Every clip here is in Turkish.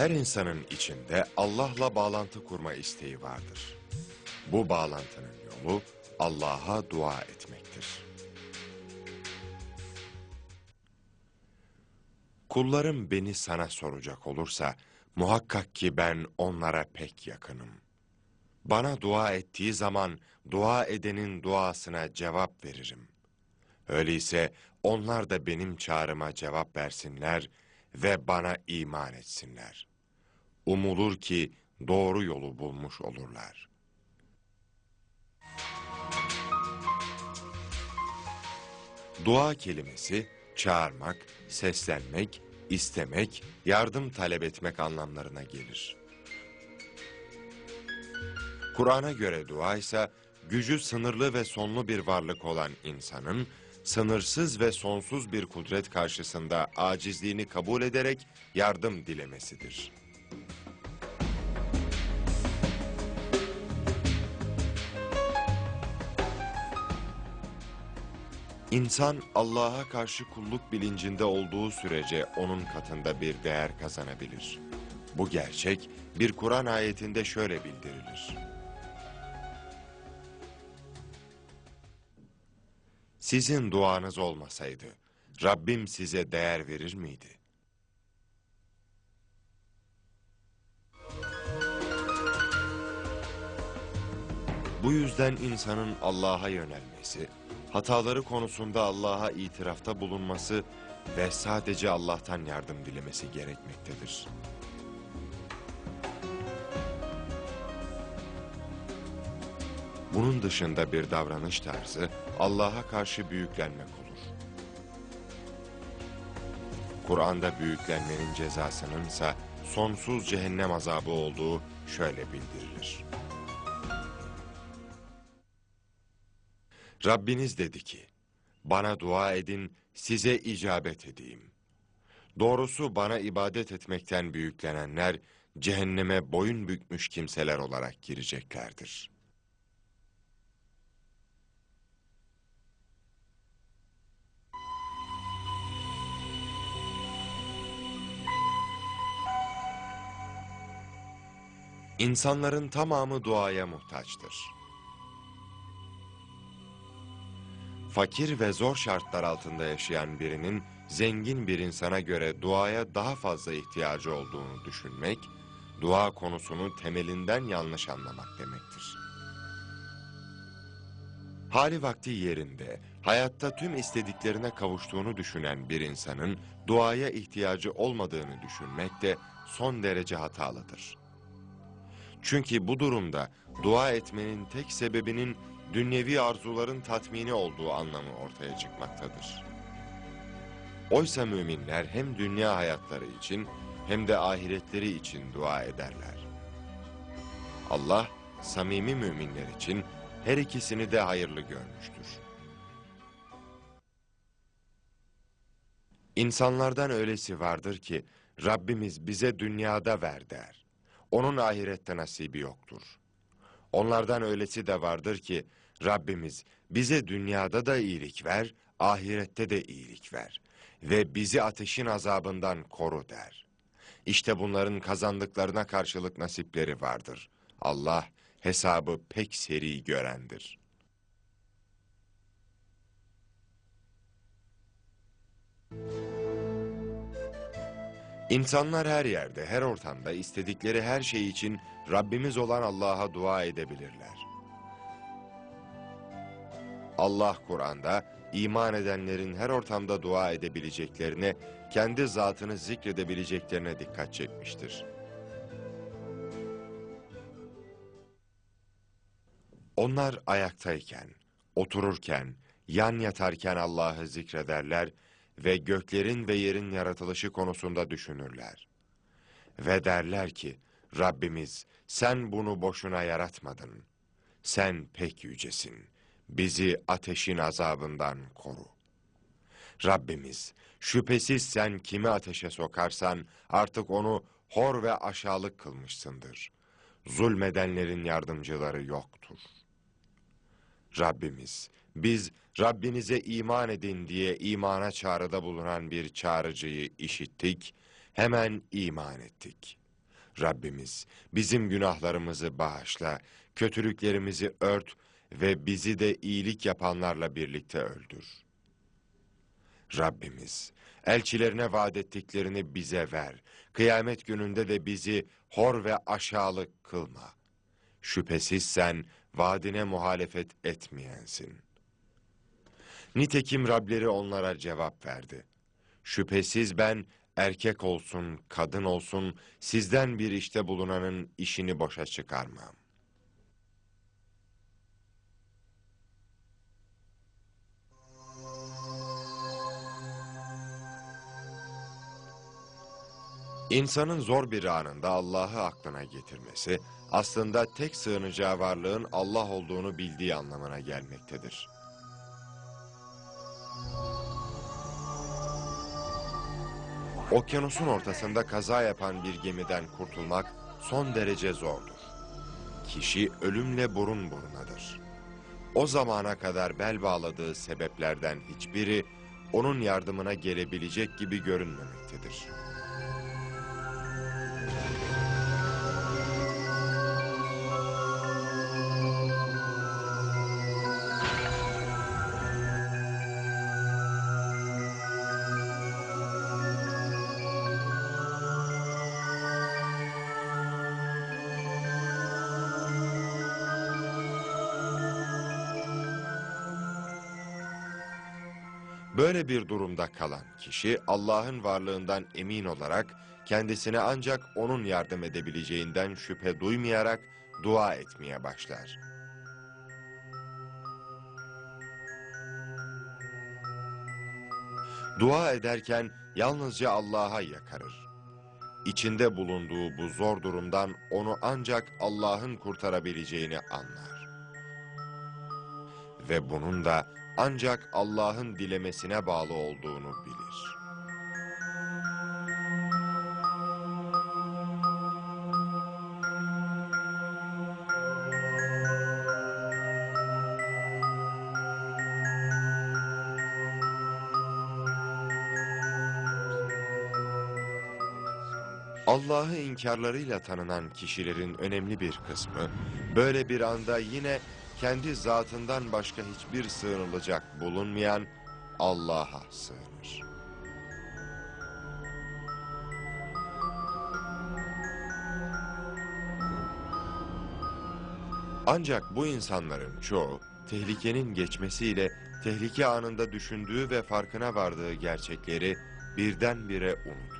Her insanın içinde Allah'la bağlantı kurma isteği vardır. Bu bağlantının yolu Allah'a dua etmektir. Kullarım beni sana soracak olursa, muhakkak ki ben onlara pek yakınım. Bana dua ettiği zaman, dua edenin duasına cevap veririm. Öyleyse onlar da benim çağrıma cevap versinler ve bana iman etsinler. Umulur ki doğru yolu bulmuş olurlar. Dua kelimesi çağırmak, seslenmek, istemek, yardım talep etmek anlamlarına gelir. Kur'an'a göre dua ise gücü sınırlı ve sonlu bir varlık olan insanın sınırsız ve sonsuz bir kudret karşısında acizliğini kabul ederek yardım dilemesidir. İnsan Allah'a karşı kulluk bilincinde olduğu sürece onun katında bir değer kazanabilir. Bu gerçek bir Kur'an ayetinde şöyle bildirilir. Sizin duanız olmasaydı Rabbim size değer verir miydi? Bu yüzden insanın Allah'a yönelmesi, hataları konusunda Allah'a itirafta bulunması ve sadece Allah'tan yardım dilemesi gerekmektedir. Bunun dışında bir davranış tarzı Allah'a karşı büyüklenmek olur. Kur'an'da büyüklenmenin cezasının ise sonsuz cehennem azabı olduğu şöyle bildirilir. Rabbiniz dedi ki, bana dua edin, size icabet edeyim. Doğrusu bana ibadet etmekten büyüklenenler, cehenneme boyun bükmüş kimseler olarak gireceklerdir. İnsanların tamamı duaya muhtaçtır. Fakir ve zor şartlar altında yaşayan birinin zengin bir insana göre duaya daha fazla ihtiyacı olduğunu düşünmek, dua konusunu temelinden yanlış anlamak demektir. Hali vakti yerinde, hayatta tüm istediklerine kavuştuğunu düşünen bir insanın duaya ihtiyacı olmadığını düşünmek de son derece hatalıdır. Çünkü bu durumda dua etmenin tek sebebinin dünyevi arzuların tatmini olduğu anlamı ortaya çıkmaktadır. Oysa müminler hem dünya hayatları için hem de ahiretleri için dua ederler. Allah samimi müminler için her ikisini de hayırlı görmüştür. İnsanlardan öylesi vardır ki Rabbimiz bize dünyada ver der. Onun ahirette nasibi yoktur. Onlardan öylesi de vardır ki Rabbimiz bize dünyada da iyilik ver, ahirette de iyilik ver ve bizi ateşin azabından koru der. İşte bunların kazandıklarına karşılık nasipleri vardır. Allah hesabı pek seri görendir. İnsanlar her yerde, her ortamda istedikleri her şey için Rabbimiz olan Allah'a dua edebilirler. Allah Kur'an'da iman edenlerin her ortamda dua edebileceklerine, kendi zatını zikredebileceklerine dikkat çekmiştir. Onlar ayaktayken, otururken, yan yatarken Allah'ı zikrederler ve göklerin ve yerin yaratılışı konusunda düşünürler. Ve derler ki, Rabbimiz sen bunu boşuna yaratmadın. Sen pek yücesin. Bizi ateşin azabından koru. Rabbimiz şüphesiz sen kimi ateşe sokarsan artık onu hor ve aşağılık kılmışsındır. Zulmedenlerin yardımcıları yoktur. Rabbimiz biz Rabbinize iman edin diye imana çağrıda bulunan bir çağrıcıyı işittik, hemen iman ettik. Rabbimiz bizim günahlarımızı bağışla, kötülüklerimizi ört ve bizi de iyilik yapanlarla birlikte öldür. Rabbimiz elçilerine vaat ettiklerini bize ver. Kıyamet gününde de bizi hor ve aşağılık kılma. Şüphesiz sen vaadine muhalefet etmeyensin. Nitekim Rableri onlara cevap verdi. Şüphesiz ben erkek olsun, kadın olsun sizden bir işte bulunanın işini boşa çıkarmam. İnsanın zor bir anında Allah'ı aklına getirmesi, aslında tek sığınacağı varlığın Allah olduğunu bildiği anlamına gelmektedir. Okyanusun ortasında kaza yapan bir gemiden kurtulmak son derece zordur. Kişi ölümle burun burunadır. O zamana kadar bel bağladığı sebeplerden hiçbiri onun yardımına gelebilecek gibi görünmemektedir. Thank you. Böyle bir durumda kalan kişi Allah'ın varlığından emin olarak kendisine ancak onun yardım edebileceğinden şüphe duymayarak dua etmeye başlar. Dua ederken yalnızca Allah'a yakarır. İçinde bulunduğu bu zor durumdan onu ancak Allah'ın kurtarabileceğini anlar. Ve bunun da ancak Allah'ın dilemesine bağlı olduğunu bilir. Allah'ı inkarlarıyla tanınan kişilerin önemli bir kısmı, böyle bir anda yine kendi zatından başka hiçbir sığınılacak bulunmayan Allah'a sığınır. Ancak bu insanların çoğu tehlikenin geçmesiyle tehlike anında düşündüğü ve farkına vardığı gerçekleri birdenbire unutur.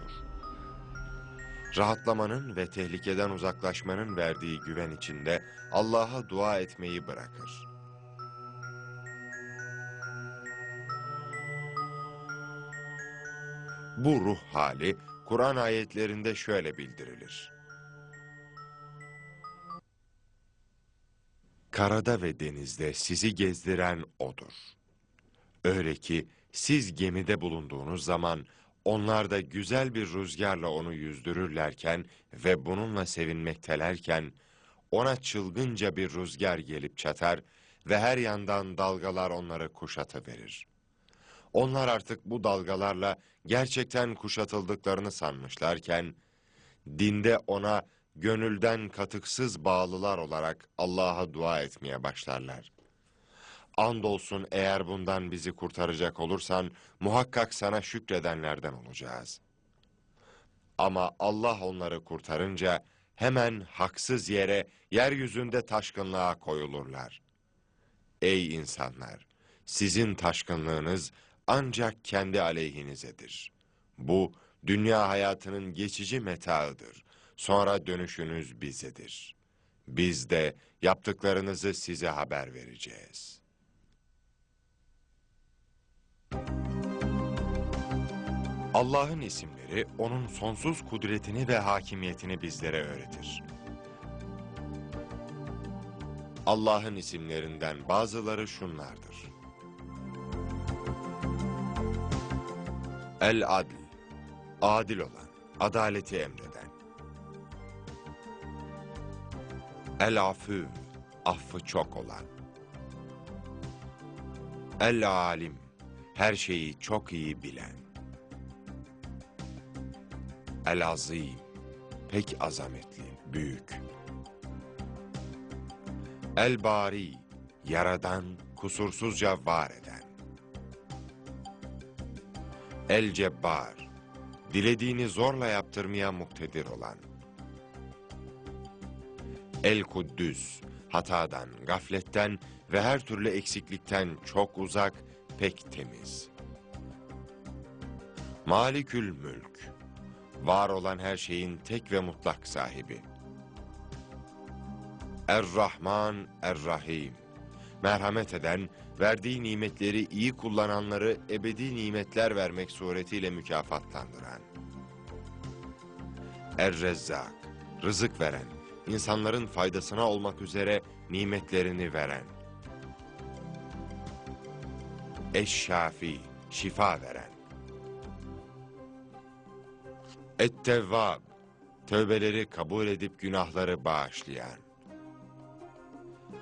Rahatlamanın ve tehlikeden uzaklaşmanın verdiği güven içinde Allah'a dua etmeyi bırakır. Bu ruh hali Kur'an ayetlerinde şöyle bildirilir. Karada ve denizde sizi gezdiren O'dur. Öyle ki siz gemide bulunduğunuz zaman onlar da güzel bir rüzgarla onu yüzdürürlerken ve bununla sevinmektelerken ona çılgınca bir rüzgar gelip çatar ve her yandan dalgalar onları kuşatıverir. Onlar artık bu dalgalarla gerçekten kuşatıldıklarını sanmışlarken, dinde ona gönülden katıksız bağlılar olarak Allah'a dua etmeye başlarlar. Andolsun eğer bundan bizi kurtaracak olursan muhakkak sana şükredenlerden olacağız. Ama Allah onları kurtarınca hemen haksız yere yeryüzünde taşkınlığa koyulurlar. Ey insanlar! Sizin taşkınlığınız ancak kendi aleyhinizedir. Bu dünya hayatının geçici metaıdır. Sonra dönüşünüz bizedir. Biz de yaptıklarınızı size haber vereceğiz.'' Allah'ın isimleri onun sonsuz kudretini ve hakimiyetini bizlere öğretir. Allah'ın isimlerinden bazıları şunlardır. El-Adl, adil olan, adaleti emreden. El-Afü, affı çok olan. El-Alim, her şeyi çok iyi bilen. El-Azim, pek azametli, büyük. El-Bari, yaradan, kusursuzca var eden. El-Cebbar, dilediğini zorla yaptırmaya muktedir olan. El-Kuddüs, hatadan, gafletten ve her türlü eksiklikten çok uzak, pek temiz. Malikül Mülk, var olan her şeyin tek ve mutlak sahibi. Er-Rahman, Er-Rahim, merhamet eden, verdiği nimetleri iyi kullananları ebedi nimetler vermek suretiyle mükafatlandıran. Er-Rezzak, rızık veren, insanların faydasına olmak üzere nimetlerini veren. Eş-Şafi, şifa veren. Et-Tevvab, tövbeleri kabul edip günahları bağışlayan.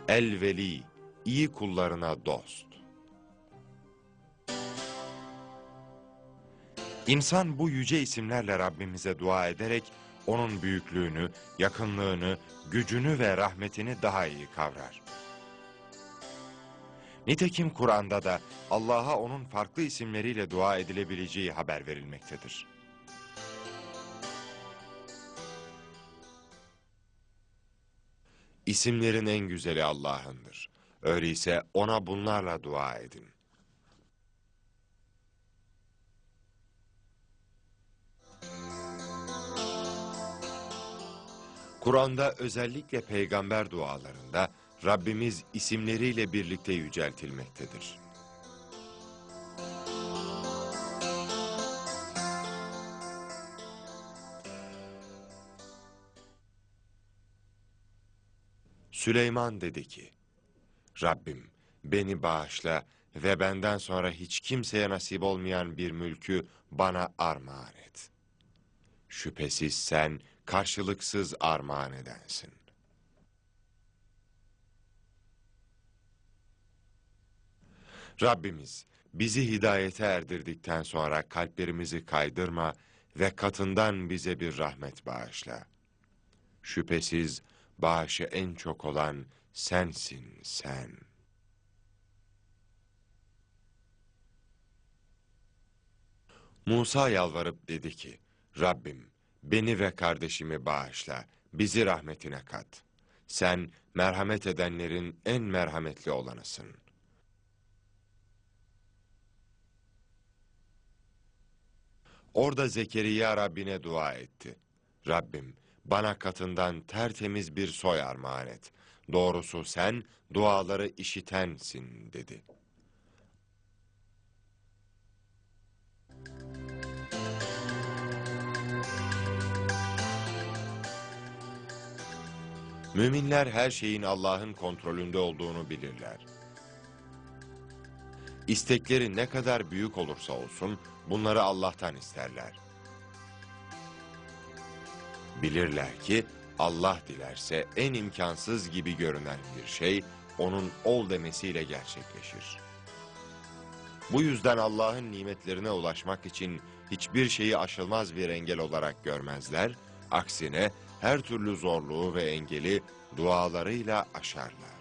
El-Veli, iyi kullarına dost. İnsan bu yüce isimlerle Rabbimize dua ederek onun büyüklüğünü, yakınlığını, gücünü ve rahmetini daha iyi kavrar. Nitekim Kur'an'da da Allah'a onun farklı isimleriyle dua edilebileceği haber verilmektedir. İsimlerin en güzeli Allah'ındır. Öyleyse ona bunlarla dua edin. Kur'an'da özellikle peygamber dualarında Rabbimiz isimleriyle birlikte yüceltilmektedir. Süleyman dedi ki, Rabbim beni bağışla ve benden sonra hiç kimseye nasip olmayan bir mülkü bana armağan et. Şüphesiz sen karşılıksız armağan edensin. Rabbimiz bizi hidayete erdirdikten sonra kalplerimizi kaydırma ve katından bize bir rahmet bağışla. Şüphesiz bağışı en çok olan sensin sen. Musa yalvarıp dedi ki, Rabbim beni ve kardeşimi bağışla, bizi rahmetine kat. Sen merhamet edenlerin en merhametli olanısın. Orada Zekeriya Rabbine dua etti. Rabbim bana katından tertemiz bir soy armağan et. Doğrusu sen duaları işitensin dedi. Müminler her şeyin Allah'ın kontrolünde olduğunu bilirler. İstekleri ne kadar büyük olursa olsun bunları Allah'tan isterler. Bilirler ki Allah dilerse en imkansız gibi görünen bir şey onun ol demesiyle gerçekleşir. Bu yüzden Allah'ın nimetlerine ulaşmak için hiçbir şeyi aşılmaz bir engel olarak görmezler, aksine her türlü zorluğu ve engeli dualarıyla aşarlar.